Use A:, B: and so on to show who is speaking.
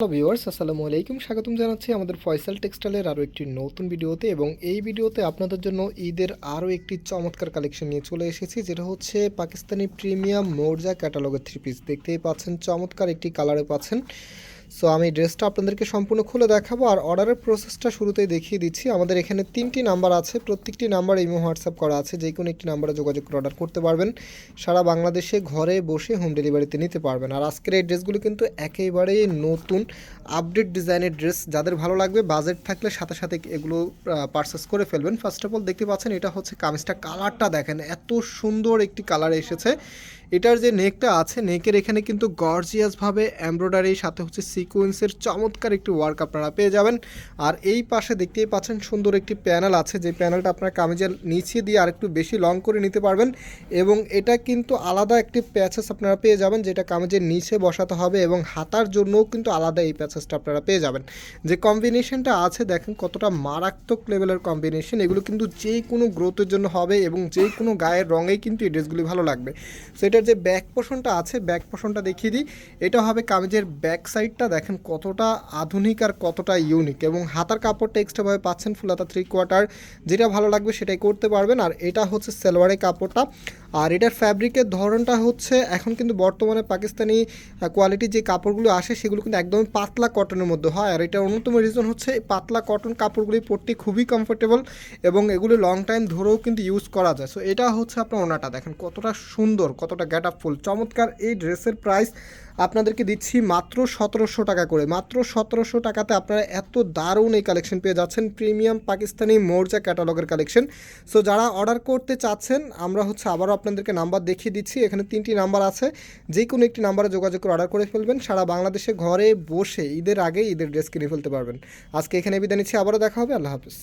A: Hello viewers আসসালামু আলাইকুম। স্বাগতম জানাচ্ছি আমাদের ফয়সাল টেক্সটাইলের আরও একটি নতুন ভিডিওতে এবং এই ভিডিওতে আপনাদের জন্য ঈদের আরও একটি চমৎকার কালেকশন নিয়ে চলে এসেছি, যেটা হচ্ছে পাকিস্তানি প্রিমিয়াম মোর্জা ক্যাটালগের থ্রি পিস দেখতেই পাচ্ছেন, চমৎকার একটি কালারে পাচ্ছেন। সো আমি ড্রেসটা আপনাদেরকে সম্পূর্ণ খুলে দেখাবো আর অর্ডারের প্রসেসটা শুরুতেই দেখিয়ে দিচ্ছি। আমাদের এখানে তিনটি নাম্বার আছে। প্রত্যেকটি নাম্বার ইমো হোয়াটসঅ্যাপ করা আছে। যে কোনো একটি নাম্বারে যোগাযোগ করে অর্ডার করতে পারবেন। সারা বাংলাদেশে ঘরে বসে হোম ডেলিভারিতে নিতে পারবেন। আর আজকের এই ড্রেসগুলো কিন্তু একেবারেই নতুন আপডেট ডিজাইনের ড্রেস যাদের ভালো লাগবে বাজেট থাকলে সাথে সাথে এগুলো পারচেস করে ফেলবেন। ফার্স্ট অফ অল দেখতে পাচ্ছেন, এটা হচ্ছে কামিজটা। কালারটা দেখেন, এত সুন্দর একটি কালার এসেছে। এটার যে নেকটা আছে, নেকের এখানে কিন্তু গর্জিয়াসভাবে এমব্রয়ডারির সাথে হচ্ছে সিকোয়েন্সের চমৎকার একটি ওয়ার্ক আপনারা পেয়ে যাবেন। আর এই পাশে দেখতেই পাচ্ছেন সুন্দর একটি প্যানেল আছে, যে প্যানেলটা আপনার কামিজের নিচে দিয়ে আরেকটু বেশি লং করে নিতে পারবেন এবং এটা কিন্তু আলাদা একটি প্যাচেস আপনারা পেয়ে যাবেন, যেটা কামিজের নিচে বসাতে হবে এবং হাতার জন্যও কিন্তু আলাদা এই প্যাচেসটা আপনারা পেয়ে যাবেন। যে কম্বিনেশনটা আছে, দেখেন কতটা মারাত্মক লেভেলের কম্বিনেশন এগুলো কিন্তু যে কোনো গ্রোথের জন্য হবে এবং যে কোনো গায়ের রঙেই কিন্তু এই ড্রেসগুলি ভালো লাগবে। সো এটার যে ব্যাক পোষণটা আছে ব্যাক পোষণটা দেখিয়ে দিই। এটা হবে কামিজের ব্যাক সাইডটা দেখেন কতটা আধুনিক আর কতটা ইউনিক এবং হাতার কাপড়টা এক্সট্রাভাবে পাচ্ছেন ফুলাতা থ্রি কোয়ার্টার যেটা ভালো লাগবে সেটাই করতে পারবেন। আর এটা হচ্ছে সেলোয়ারের কাপড়টা। আর এটার ফ্যাব্রিকের ধরনটা হচ্ছে, এখন কিন্তু বর্তমানে পাকিস্তানি কোয়ালিটির যে কাপড়গুলো আসে, সেগুলো কিন্তু একদমই পাতলা কটনের মধ্যে হয়। আর এটার অন্যতম রিজন হচ্ছে পাতলা কটন কাপড়গুলি পরতে খুবই কমফোর্টেবল এবং এগুলো লং টাইম ধরেও কিন্তু ইউজ করা যায়। সো এটা হচ্ছে আপনার ওনাটা। দেখেন কতটা সুন্দর, কতটা গেট আপ ফুল। চমৎকার এই ড্রেসের প্রাইস আপনাদেরকে দিচ্ছি মাত্র সতেরোশো টাকা করে। মাত্র সতেরোশো টাকাতে আপনারা এত দারুণ এই কালেকশন পেয়ে যাচ্ছেন। প্রিমিয়াম পাকিস্তানি মোর্জা ক্যাটালগের কালেকশন। সো যারা অর্ডার করতে চাচ্ছেন, আমরা হচ্ছে আবারও আপনাদেরকে নাম্বার দেখিয়ে দিচ্ছি। এখানে তিনটি নাম্বার আছে। যে কোনো একটি নাম্বারে যোগাযোগ করে অর্ডার করে ফেলবেন। সারা বাংলাদেশে ঘরে বসে ঈদের আগে ঈদের ড্রেস কিনে ফেলতে পারবেন। আজকে এখানে বিদায় নিচ্ছি। আবারও দেখা হবে। আল্লাহ হাফিজ।